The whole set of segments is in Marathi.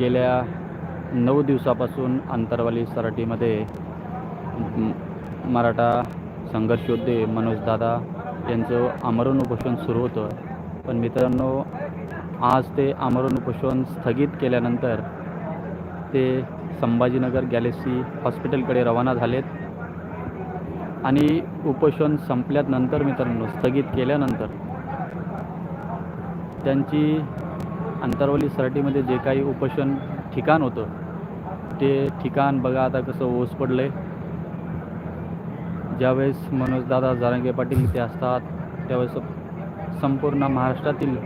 गेल्या नऊ दिवसापासून अंतरवाली सराटीमध्ये मराठा संघर्ष योद्धे मनोजदादा यांचं आमरण उपोषण सुरू होतं. पण मित्रांनो आज ते आमरण उपोषण स्थगित केल्यानंतर ते संभाजीनगर गॅलेक्सी हॉस्पिटलकडे रवाना झालेत. आणि उपोषण संपल्यानंतर मित्रांनो स्थगित केल्यानंतर त्यांची अंतरवली सराटीमध्ये जे काही उपोषण ठिकाण होतं ते ठिकाण बघा आता कसं ओस पडलं आहे ज्यावेळेस मनोजदादा जारंगे पाटील इथे असतात त्यावेळेस संपूर्ण महाराष्ट्रातील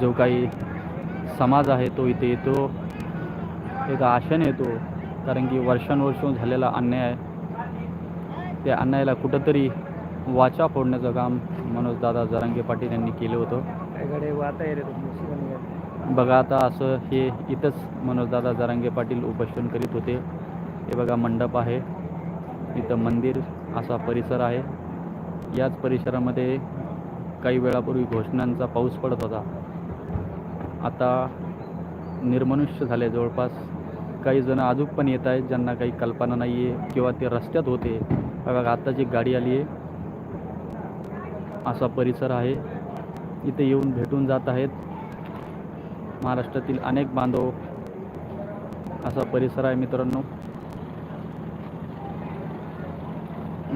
जो काही समाज आहे तो इथे येतो. एक आशेने येतो कारण की वर्षानुवर्ष झालेला अन्याय आहे. त्या अन्यायाला कुठंतरी वाचा फोडण्याचं काम मनोजदादा जारंगे पाटील यांनी केलं होतं. काय बघा आता असं हे इथंच मनोजदादा जरांगे पाटील उपोषण करीत होते. हे बघा मंडप आहे. इथं मंदिर असा परिसर आहे. याच परिसरामध्ये काही वेळापूर्वी घोषणांचा पाऊस पडत होता. आता निर्मनुष्य झाले जवळपास. काही जण अजून पण येत आहेत ज्यांना काही कल्पना नाही आहे किंवा ते रस्त्यात होते. बघा आता जी गाडी आली आहे असा परिसर आहे. इथे येऊन भेटून जात आहेत. महाराष्ट्रातील अनेक बांधव असा परिसर आहे मित्रांनो.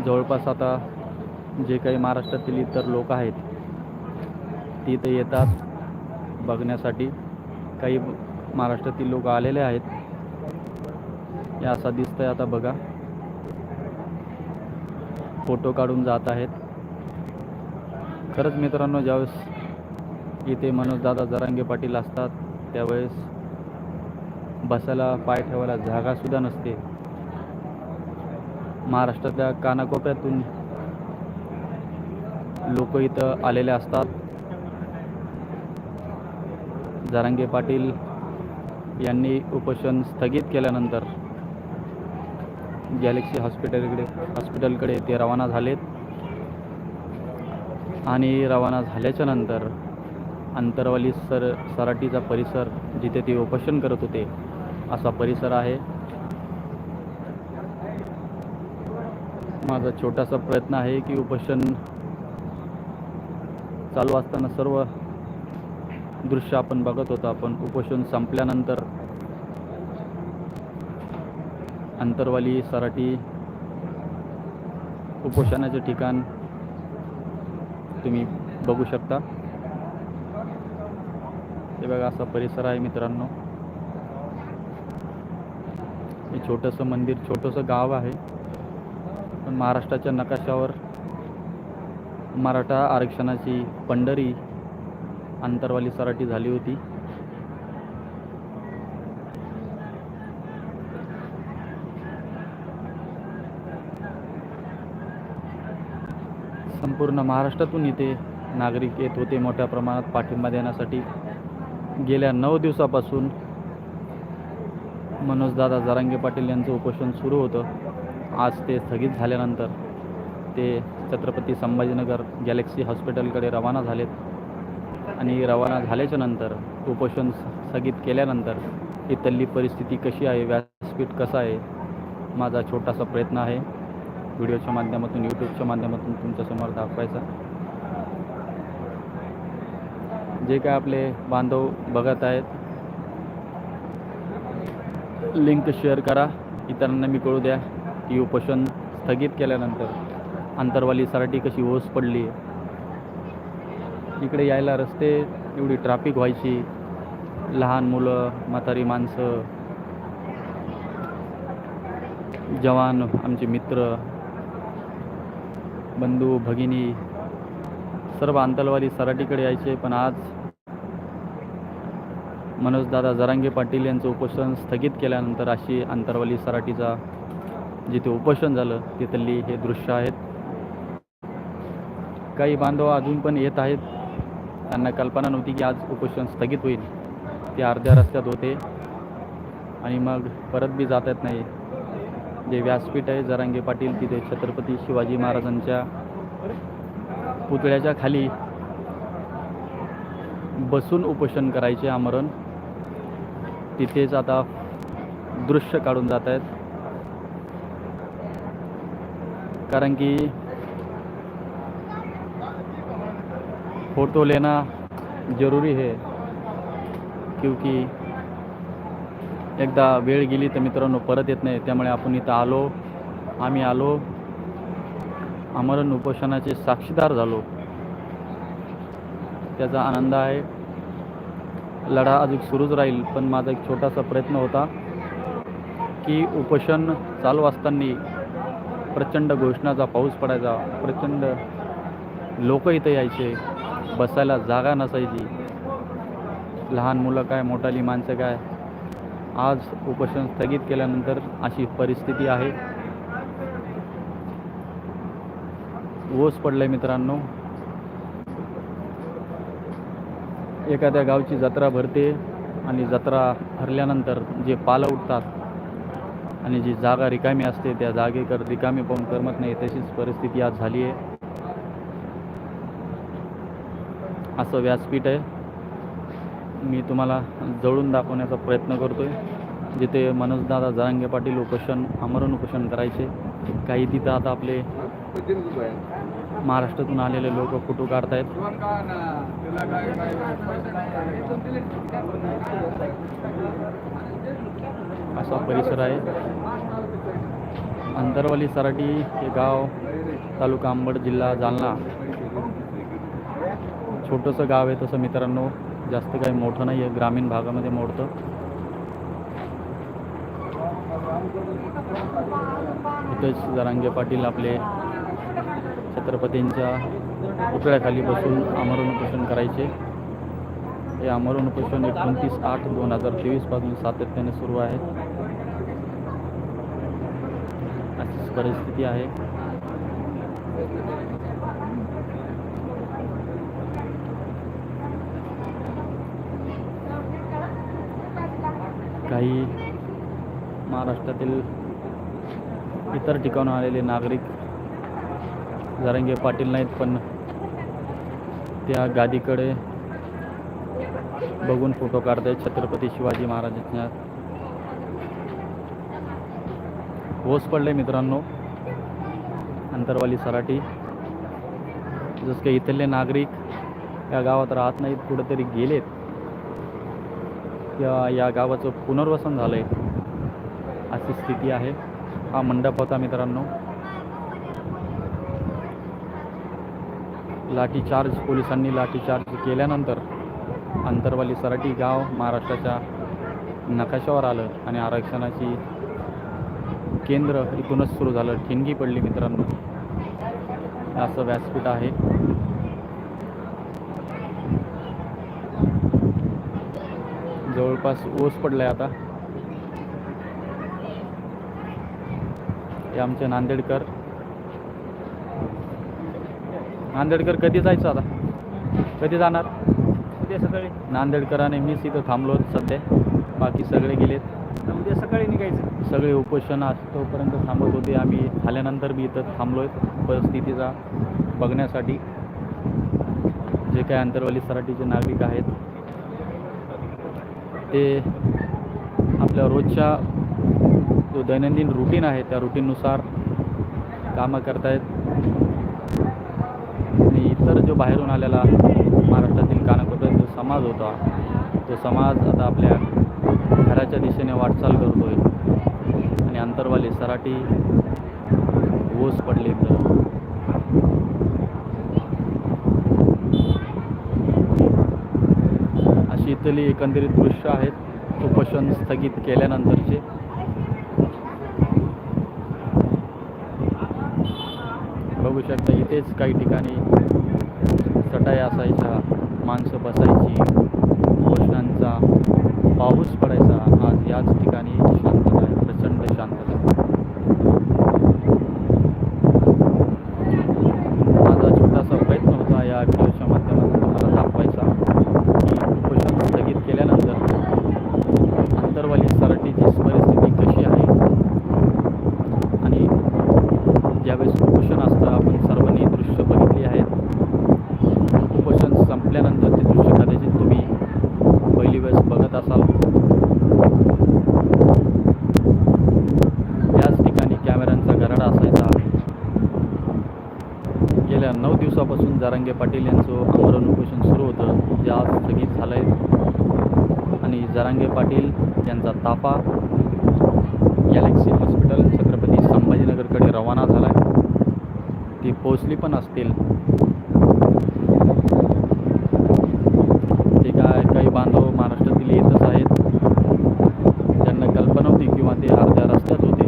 जवळपास आता जे काही महाराष्ट्रातील इतर लोक आहेत ते इथे येतात. बघण्यासाठी काही महाराष्ट्रातील लोक आलेले आहेत. हे असा दिसतंय आता बघा. फोटो काढून जात आहेत. खरंच मित्रांनो ज्यावेळेस इथे मनोजदादा जरांगे पाटील असतात. त्यावेळेस बसायला पाय ठेवायला जागासुद्धा नसते. महाराष्ट्रातल्या कानाकोपऱ्यातून लोक इथं आलेले असतात. जरांगे पाटील यांनी उपोषण स्थगित केल्यानंतर गॅलेक्सी हॉस्पिटलकडे हॉस्पिटलकडे ते रवाना झालेत. आणि रवाना झाल्याच्यानंतर अंतरवाली सर सराटीचा परिसर जिथे ते उपोषण करत होते असा परिसर आहे. माझा छोटासा प्रयत्न आहे की उपोषण चालू असताना सर्व दृश्य आपण बघत होतो. आपण उपोषण संपल्यानंतर अंतरवाली सराटी उपोषणाचे ठिकाण तुम्ही बघू शकता. हे बघा असा परिसर आहे मित्रांनो. हे छोटंसं मंदिर छोटंसं गाव आहे. पण महाराष्ट्राच्या नकाशावर मराठा आरक्षणाची पंढरी अंतरवाली सराटी झाली होती. संपूर्ण महाराष्ट्रातून इथे नागरिक येत होते मोठ्या प्रमाणात पाठिंबा देण्यासाठी. गेल्या नऊ दिवसापासून मनोजदादा जरांगे पाटील यांचं उपोषण सुरू होतं. आज ते स्थगित झाल्यानंतर ते छत्रपती संभाजीनगर गॅलेक्सी हॉस्पिटलकडे रवाना झालेत. आणि रवाना झाल्याच्यानंतर उपोषण स्थगित केल्यानंतर इथली परिस्थिती कशी आहे व्यासपीठ कसं आहे माझा छोटासा प्रयत्न आहे. व्हिडिओच्या माध्यमातून यूट्यूबच्या माध्यमातून तुमच्यासमोर दाखवायचा. जे काय आपले बांधव बघत आहेत लिंक शेअर करा. इतरांना मी कळू द्या की उपोषण स्थगित केल्यानंतर अंतरवाली सराटी कशी ओस पडली इकडे यायला रस्ते एवढी ट्रॅफिक व्हायची. लहान मुलं म्हातारी माणसं जवान आमचे मित्र बंधू भगिनी सर्व अंतरवाली सराटीकडे यायचे पण आज मनोजदादा जरांगे पाटील यांचं उपोषण स्थगित केल्यानंतर अशी अंतरवाली सराटीचा जिथे उपोषण झालं तिथली हे दृश्य आहेत. काही बांधव अजून पण येत आहेत. त्यांना कल्पना नव्हती की आज उपोषण स्थगित होईल. ते अर्ध्या रस्त्यात होते. आणि मग परत बी जात येत नाही. जे व्यासपीठ आहे जरांगे पाटील तिथे छत्रपती शिवाजी महाराजांच्या पुतळ्याच्या खाली बसून उपोषण करायचे आमरण. तिथेच आता दृश्य काढून जात आहेत. कारण की फोटो लेना जरूरी है. क्योंकि एकदा वेळ गेली तर मित्रांनो परत येत नाही. त्यामुळे आपण इथं आलो. आम्ही आलो. आमरण उपोषणाचे साक्षीदार झालो. त्याचा आनंद आहे. लढा अजून सुरूच राहील पण माझा एक छोटासा प्रयत्न होता की उपोषण चालू असताना प्रचंड घोषणाचा पाऊस पडायचा. प्रचंड लोक इथं यायचे बसायला जागा नसायची. लहान मुलं काय मोठाली माणसं काय आज उपोषण स्थगित केल्यानंतर अशी परिस्थिती आहे. ओस पडलाय मित्रांनो. एखाद्या गावची जत्रा भरते आणि जत्रा भरल्यानंतर जे पालं उठतात आणि जी जागा रिकामी असते त्या जागेकर रिकामी पाहून करमत नाही तशीच परिस्थिती आज झाली आहे. असं व्यासपीठ आहे. मी तुम्हाला जवळून दाखवण्याचा प्रयत्न करतोय. जिथे मनोजदादा जरांगे पाटील उपोषण आमरण उपोषण करायचे काही तिथं आता आपले महाराष्ट्रातून आलेले लोक फोटो काढतायत. असा परिसर आहे. अंतरवाली सराटी हे गाव तालुका अंबड जिल्हा जालना. छोटंसं गाव आहे तसं मित्रांनो. जास्त काही मोठं नाही आहे ग्रामीण भागामध्ये मोडतं. इथंच जरांगे पाटील आपले छत्रपतींच्या पुतळ्याखाली बसून आमरण उपोषण करायचे. हे आमरण उपोषण एकोणतीस आठ दोन हजार तेवीसपासून सातत्याने सुरू आहे. अशीच परिस्थिती आहे. काही महाराष्ट्रातील इतर ठिकाणून आलेले नागरिक जरंगे पाटील नाहीत पण त्या गादीकडे बघून फोटो काढतायत छत्रपती शिवाजी महाराजांच्या. ओस पडले मित्रांनो. अंतरवाली सराटी. जसं काही इथले नागरिक या गावात राहत नाहीत कुठेतरी गेलेत. या या गावाचं पुनर्वसन झालं आहे अशी स्थिती आहे. हा मंडप होता मित्रांनो. लाठीचार्ज पोलिसांनी लाठीचार्ज केल्यानंतर अंतरवाली सराटी गाव महाराष्ट्राच्या नकाशावर आलं आणि आरक्षणाची केंद्र इथूनच सुरू झालं. ठिणगी पडली मित्रांनो. असं व्यासपीठ आहे. जवळपास ओस पडलाय आता. हे आमचे नांदेडकर. नांदेडकर कधी जायचं आता? कधी जाणार? उद्या सकाळी. नांदेडकराने मीच इथं थांबलो सध्या. बाकी सगळे गेलेत. उद्या सकाळी निघायचं. सगळे उपोषण तोपर्यंत थांबत होते. आम्ही आल्यानंतर बी इथं थांबलो आहे परिस्थितीचा बघण्यासाठी. जे काही अंतरवाली सराटीचे नागरिक आहेत ते आपल्या रोजच्या जो दैनंदिन रुटीन आहे त्या रुटीननुसार कामं करतायत. आणि इतर जो बाहेरून आलेला महाराष्ट्रातील कानाकोपऱ्यात जो समाज होता तो समाज आता आपल्या घराच्या दिशेने वाटचाल करतोय. आणि अंतरवाली सराटी ओस पडले तर अशी इथली एकंदरीत दृश्य आहेत. उपोषण स्थगित केल्यानंतरचे. बघू शकता इथेच काही ठिकाणी चटाई असायच्या माणसं बसायची घोषणांचा पाऊस पडायचा. आज याच ठिकाणी शांतता आहे प्रचंड शांतता माझा छोटासा प्रयत्न होता या व्हिडिओच्या माध्यमातून तुम्हाला दाखवायचा की उपोषण स्थगित केल्यानंतर अंतरवाली सराटीची परिस्थिती कशी आहे आणि ज्यावेळेस उपोषण असतं आपण सर्वांनी दृश्य बघितली आहेत उपोषण संपल्यानंतर ते दृश्य कदाचित तुम्ही पहिली वेळेस बघत असाल दिवसापासून जारांगे पाटील यांचं आमरण उपोषण सुरू होतं जे आज स्थगित झालं आहे आणि जारांगे पाटील यांचा ताफा गॅलेक्सी हॉस्पिटल छत्रपती संभाजीनगरकडे रवाना झाला आहे ती पोचली पण असतील ते काय काही बांधव महाराष्ट्रातील येतच आहेत ज्यांना कल्पना होती किंवा ते अर्ध्या रस्त्यात होते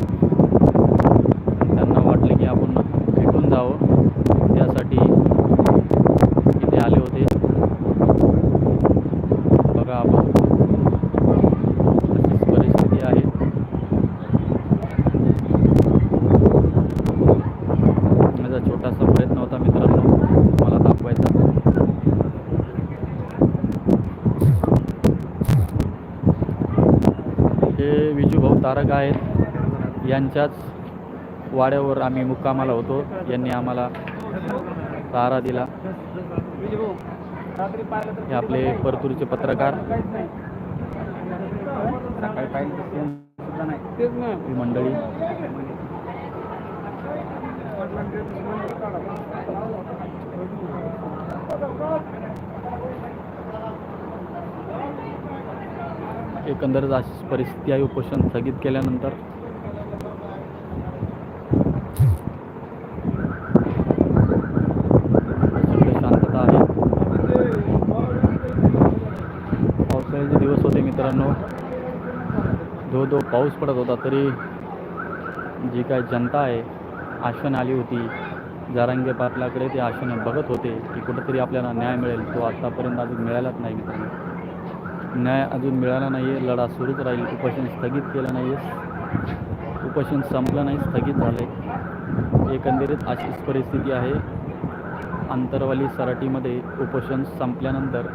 त्यांना वाटले की आपण भेटून जावं त्यासाठी इथे आले होते बघा आपण अशीच परिस्थिती आहे माझा छोटासा प्रयत्न होता मित्रांनो मला दाखवायचा हे विजूभाऊ तारक आहेत. यांच्याच वाड्यावर आम्ही मुक्कामाला होतो. यांनी आम्हाला सहारा दिला. हे आपले परतूरचे पत्रकार. मंडळी. एकंदरच अशीच परिस्थिती आहे. उपोषण स्थगित केल्यानंतर. शांतता आहे. पावसाळ्याचे दिवस होते मित्रांनो. धो धो पाऊस पडत होता तरी जी काय जनता आहे आशन आली होती. जारांगे पाटलाकडे ते आशने बघत होते की कुठंतरी आपल्याला न्याय मिळेल. तो आत्तापर्यंत अजून मिळालाच नाही मित्रांनो. न्याय अजून मिळाला नाही आहे लढा सुरूच राहील. उपोषण स्थगित केलं नाही आहे उपोषण संपलं नाही स्थगित झालं आहे एकंदरीत अशीच परिस्थिती आहे. आंतरवाली सराटीमध्ये उपोषण संपल्यानंतर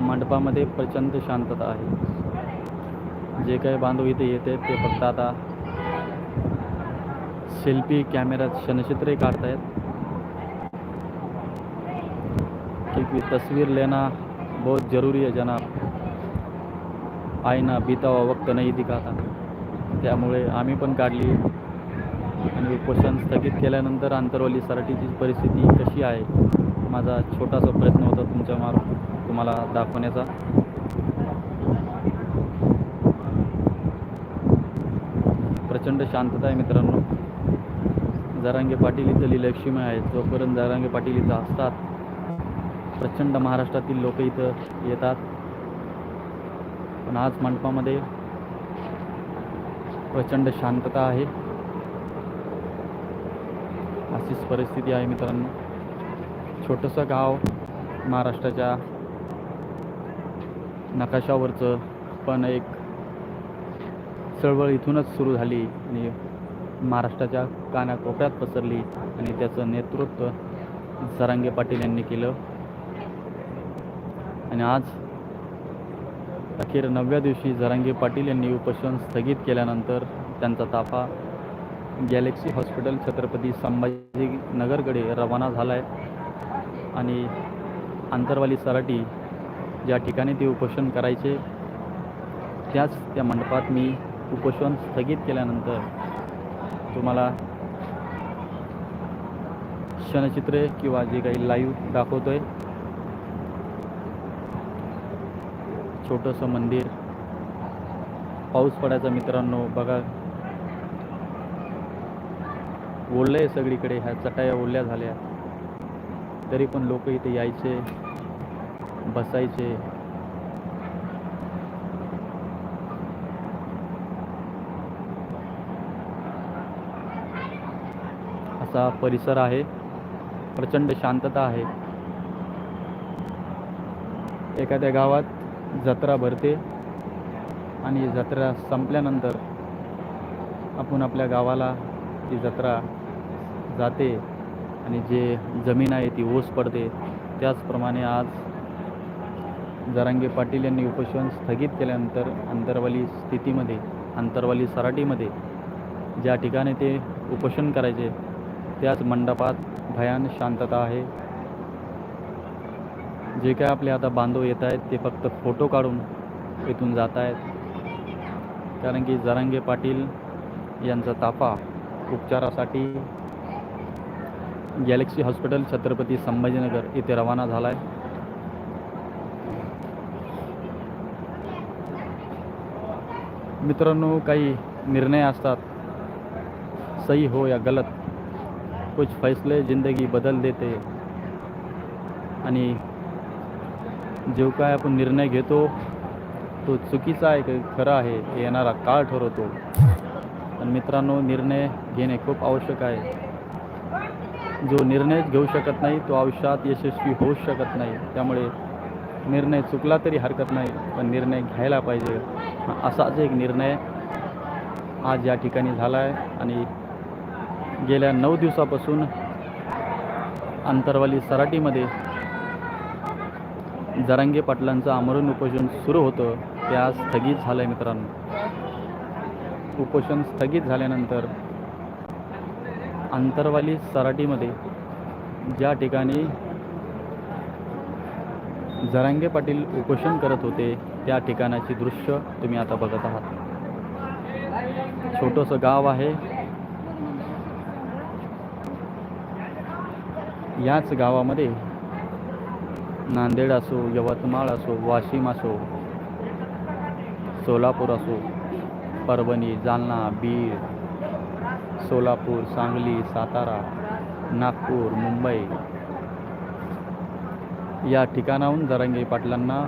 मंडपामध्ये प्रचंड शांतता आहे. जे काही बांधव इथे येते ते फक्त आता सेल्फी कॅमेऱ्यात क्षणचित्रे काढतायत. क्योंकि तस्वीर लेना बहुत ज़रूरी है जनाब. आईना बीता वक्त नाही दिखाता त्यामुळे आम्ही पण काढली. आणि उपोषण स्थगित केल्यानंतर आंतरवली सराटीची परिस्थिती कशी आहे? माझा छोटासा प्रयत्न होता तुमच्या मार्फत तुम्हाला दाखवण्याचा. प्रचंड शांतता आहे मित्रांनो. जरांगे पाटील इथली लक्ष्मी आहे जोपर्यंत जरांगे पाटील इथं असतात प्रचंड महाराष्ट्रातील लोक इथं येतात. पण आज मंडपामध्ये प्रचंड शांतता आहे. अशीच परिस्थिती आहे मित्रांनो. छोटंसं गाव महाराष्ट्राच्या नकाशावरचं पण एक चळवळ इथूनच सुरू झाली आणि महाराष्ट्राच्या कानाकोपऱ्यात पसरली आणि त्याचं नेतृत्व सरांगे पाटील यांनी केलं. आणि आज अखेर नवव्या दिवशी जरांगे पाटील यांनी उपोषण स्थगित केल्यानंतर त्यांचा ताफा. गॅलेक्सी हॉस्पिटल छत्रपती संभाजीनगरकडे रवाना झाला आहे आणि आंतरवाली सराटी ज्या ठिकाणी ते उपोषण करायचे त्याच त्या मंडपात मी उपोषण स्थगित केल्यानंतर तुम्हाला क्षणचित्रे किंवा जे काही लाईव्ह आहे छोटंसं मंदिर. पाऊस पडायचा मित्रांनो बघा. ओढलं आहे सगळीकडे ह्या चटाया ओढल्या झाल्या. तरी पण लोक इथे यायचे बसायचे. असा परिसर आहे. प्रचंड शांतता आहे. एखाद्या गावात जत्रा भरते आणि जत्रा संपल्यानंतर आपण आपल्या गावाला ती जत्रा जाते आणि जे जमीन आहे ती ओस पडते त्याचप्रमाणे आज जरांगे पाटील यांनी उपोषण स्थगित केल्यानंतर अंतरवाली स्थितीमध्ये अंतरवाली सराटीमध्ये ज्या ठिकाणी ते उपोषण करायचे त्याच मंडपात भयान शांतता आहे. जे काय आपले आता बांधव येत आहेत ते फक्त फोटो काढून इथून जात आहेत. कारण की जरांगे पाटील यांचा ताफा उपचारासाठी गॅलेक्सी हॉस्पिटल छत्रपती संभाजीनगर इथे रवाना झाला आहे मित्रांनो काही निर्णय असतात. सही हो या गलत. कुछ फैसले जिंदगी बदल देते. आणि जो काय आपण निर्णय घेतो तो चुकीचा आहे की? खरा आहे येणारा काळ ठरवतो. पण मित्रांनो निर्णय घेणे खूप आवश्यक आहे. जो निर्णय घेऊ शकत नाही तो आयुष्यात यशस्वी होऊ शकत नाही. त्यामुळे निर्णय चुकला तरी हरकत नाही पण निर्णय घ्यायला पाहिजे. असाच एक निर्णय आज या ठिकाणी झाला आहे आणि गेल्या नऊ दिवसापासून अंतरवाली सराटीमध्ये जरांगे पाटलांचं आमरण उपोषण सुरू होतं ते आज स्थगित झालं आहे मित्रांनो. उपोषण स्थगित झाल्यानंतर अंतरवाली सराटीमध्ये ज्या ठिकाणी जरांगे पाटील उपोषण करत होते त्या ठिकाणाची दृश्य तुम्ही आता बघत आहात. छोटंसं गाव आहे. याच गावामध्ये नांदेड असो यवतमाळ असो वाशिम असो सोलापूर असो परभणी जालना बीड सोलापूर सांगली सातारा नागपूर मुंबई या ठिकाणाहून जरांगे पाटलांना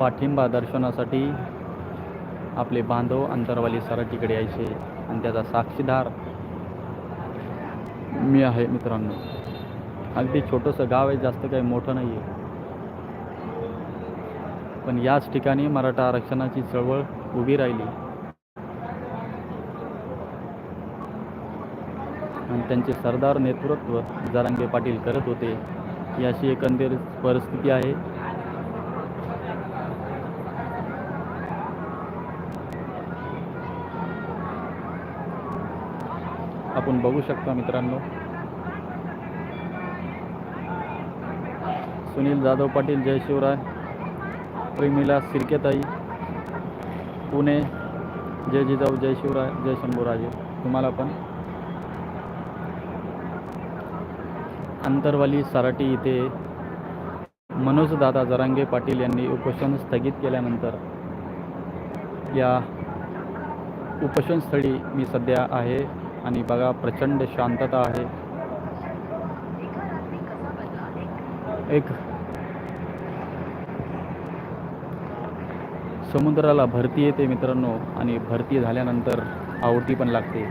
पाठिंबा दर्शनासाठी आपले बांधव अंतरवाली सराटीकडे यायचे आणि त्याचा साक्षीदार मी आहे मित्रांनो. अगदी छोटंसं गाव आहे जास्त काही मोठं नाही आहे पण याच ठिकाणी मराठा आरक्षणाची चळवळ उभी राहिली. आणि त्यांचे सरदार नेतृत्व जरांगे पाटील करत होते. अशी एकंदरीत परिस्थिती आहे. आपण बघू शकता मित्रांनो. सुनील जाधव पाटील जय शिवराय. प्रेमीला सिरकेताई पुणे. जय जिजाऊ जय शिवराय जय शंभूराजे. तुम्हाला पण. अंतरवाली सराटी इथे मनोजदादा जरांगे पाटील यांनी उपोषण स्थगित केल्यानंतर या उपोषणस्थळी मी सध्या आहे आणि बघा प्रचंड शांतता आहे. एक समुद्राला भरती येते मित्रांनो आणि भरती झाल्यानंतर आवटी पण लागते.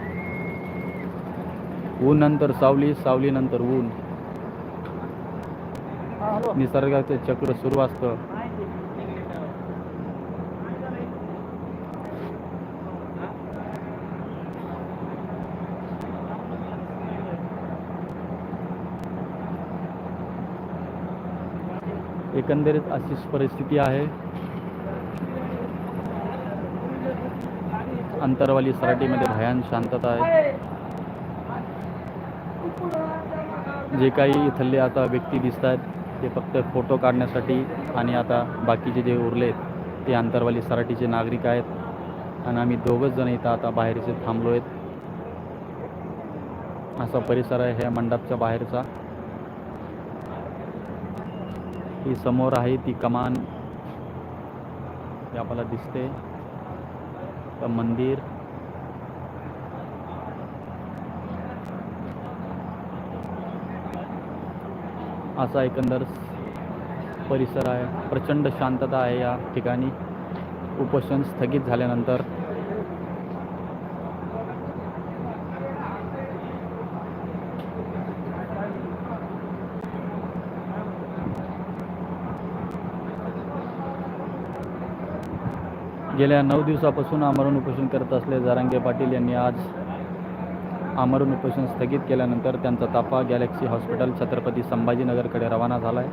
ऊन नंतर सावली सावली नंतर ऊन. निसर्गाचं चक्र सुरू असतं. एकंदरीत अशीच परिस्थिती आहे. अंतरवाली सराटीमध्ये भयान शांतता आहे. जे काही इथले आता व्यक्ती दिसत आहेत ते फक्त फोटो काढण्यासाठी आणि आता बाकीचे जे उरले आहेत ते अंतरवाली सराटीचे नागरिक आहेत. आणि आम्ही दोघंच जण इथं आता बाहेरचे थांबलो आहेत. असा परिसर आहे ह्या मंडपच्या बाहेरचा. ही समोर आहे ती कमान. आपल्याला दिसते. का मंदिर? असा एकंदर परिसर आहे. प्रचंड शांतता आहे या ठिकाणी. उपोषण स्थगित झाल्यानंतर गेल्या नऊ दिवसापासून आमरण उपोषण करत असले जारांगे पाटील यांनी आज आमरण उपोषण स्थगित केल्यानंतर त्यांचा ताफा गॅलेक्सी हॉस्पिटल छत्रपती संभाजीनगरकडे रवाना झाला आहे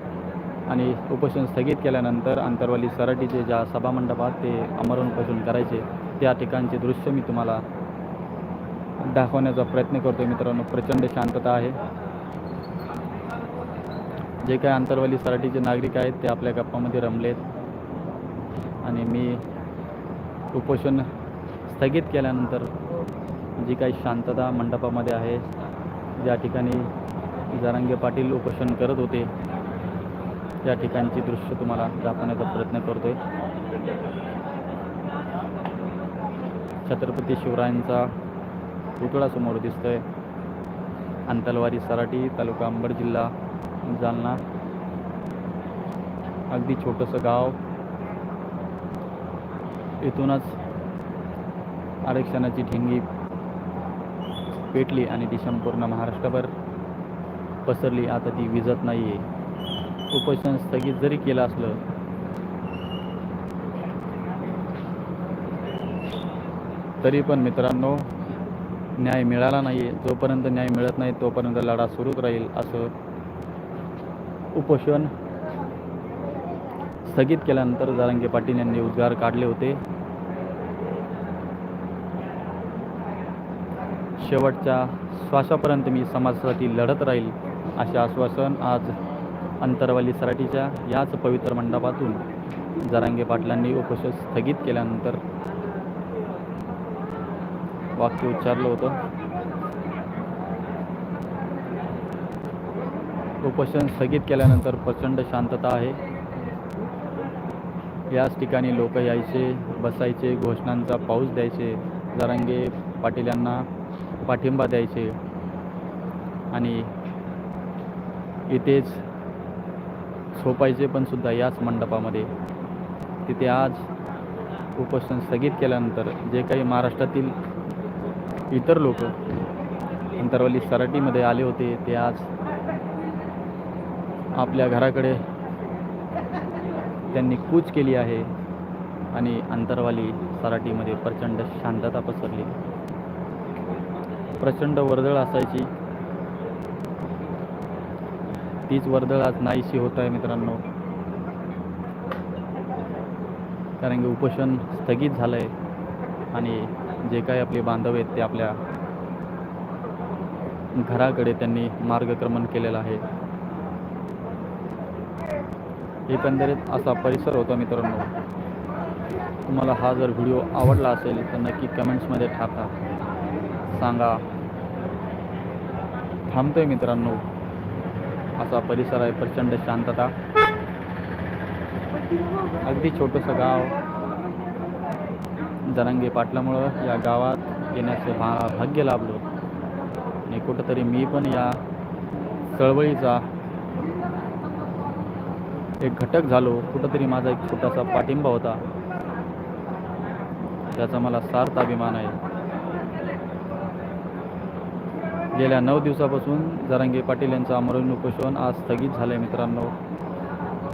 आणि उपोषण स्थगित केल्यानंतर अंतरवाली सराटीचे ज्या सभामंडपात ते आमरण उपोषण करायचे त्या ठिकाणचे दृश्य मी तुम्हाला दाखवण्याचा प्रयत्न करतो मित्रांनो. प्रचंड शांतता आहे. जे काही अंतरवाली सराटीचे नागरिक आहेत ते आपल्या गप्पामध्ये रमलेत. आणि मी उपोषण स्थगित केल्यानंतर जी काही शांतता मंडपामध्ये आहे ज्या ठिकाणी जारंगे पाटील उपोषण करत होते त्या ठिकाणची दृश्य तुम्हाला दाखवण्याचा प्रयत्न करतोय. छत्रपती शिवरायांचा पुतळा समोर दिसतोय. अंतलवारी सराटी तालुका अंबड जिल्हा जालना. अगदी छोटंसं गाव. इथूनच आरक्षणाची ठिंगी पेटली आणि ती संपूर्ण महाराष्ट्रभर पसरली. आता ती विजत नाही आहे उपोषण स्थगित जरी केलं असलं तरी पण मित्रांनो न्याय मिळाला नाही आहे जोपर्यंत न्याय मिळत नाही तोपर्यंत लढा सुरूच राहील असं उपोषण स्थगित केल्यानंतर जारंगे पाटील यांनी उद्गार काढले होते. शेवटच्या श्वासापर्यंत मी समाजासाठी लढत राहील असे आश्वासन आज अंतरवाली सराटीच्या याच पवित्र मंडपातून जारांगे पाटलांनी उपोषण स्थगित केल्यानंतर वाक्य उच्चारलं होतं. उपोषण स्थगित केल्यानंतर प्रचंड शांतता आहे. याच ठिकाणी लोक यायचे बसायचे घोषणांचा पाऊस द्यायचे जरांगे पाटील यांना पाठिंबा द्यायचे. आणि इथेच झोपायचे पण सुद्धा याच मंडपामध्ये. तिथे आज उपोषण स्थगित केल्यानंतर जे काही महाराष्ट्रातील इतर लोक अंतरवली सराटीमध्ये आले होते ते आज आपल्या घराकडे त्यांनी कूच केली आहे आणि अंतरवाली सराटीमध्ये प्रचंड शांतता पसरली. प्रचंड वर्दळ असायची. तीच वर्दळ आज नाहीशी होत आहे मित्रांनो. कारण की उपोषण स्थगित झालं आहे आणि जे काही आपले बांधव आहेत ते आपल्या घराकडे त्यांनी मार्गक्रमण केलेलं आहे. एकंदरीत असा परिसर होता मित्रांनो. तुम्हाला हा जर व्हिडिओ आवडला असेल तर नक्की कमेंट्समध्ये टाका. सांगा. थांबतोय मित्रांनो. असा परिसर आहे प्रचंड शांतता. अगदी छोटंसं गाव. जरांगे पाटल्यामुळं या गावात येण्याचं भा भाग्य लाभलो. आणि कुठंतरी मी पण या चळवळीचा एक घटक झालो. कुठंतरी माझा एक छोटासा पाठिंबा होता. त्याचा मला सार्थ अभिमान आहे. गेल्या नऊ दिवसापासून जरांगे पाटील यांचं आमरण उपोषण आज स्थगित झालं आहे मित्रांनो.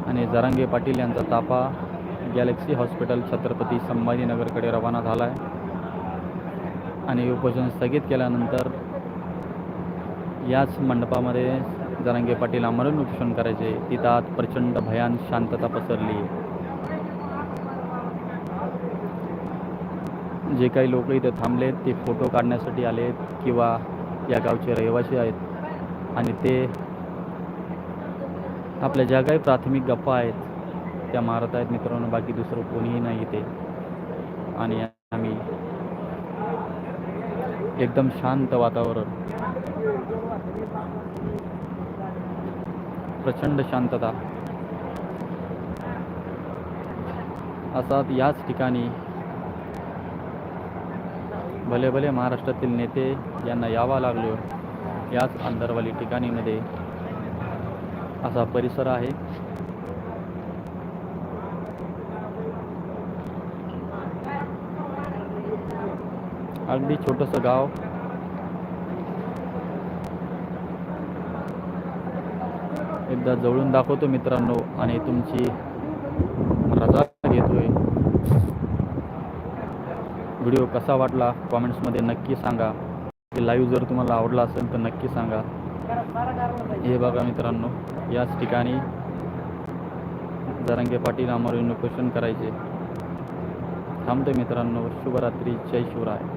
आणि जरांगे पाटील यांचा ताफा गॅलेक्सी हॉस्पिटल छत्रपती संभाजीनगरकडे रवाना झाला आहे आणि उपोषण स्थगित केल्यानंतर याच मंडपामध्ये जरांगे पाटील आमरण उपोषण करायचे. तिथं आज प्रचंड भयान शांतता पसरली. जे काही लोक इथे थांबलेत ते फोटो काढण्यासाठी आलेत किंवा या गावचे रहिवासी आहेत. आणि ते आपल्या ज्या काही प्राथमिक गप्पा आहेत त्या मारत आहेत मित्रांनो. बाकी दुसरं कोणीही नाही इथे. आणि आम्ही एकदम शांत वातावरण. प्रचंड शांतता. असाच याच ठिकाणी भले भले महाराष्ट्रातील नेते यांना यावा लागलो याच अंदरवाली ठिकाणीमध्ये असा परिसर आहे. अगदी छोटंसं गाव एकदा जवळून दाखवतो मित्रांनो आणि तुमची रजा घेतोय. व्हिडिओ कसा वाटला कॉमेंट्समध्ये नक्की सांगा. की लाईव्ह जर तुम्हाला आवडला असेल तर नक्की सांगा. हे बघा मित्रांनो याच ठिकाणी जरांगे पाटील आम्हाला इनोक्वेशन करायचे. थांबतो मित्रांनो शुभरात्री जय शिवराय.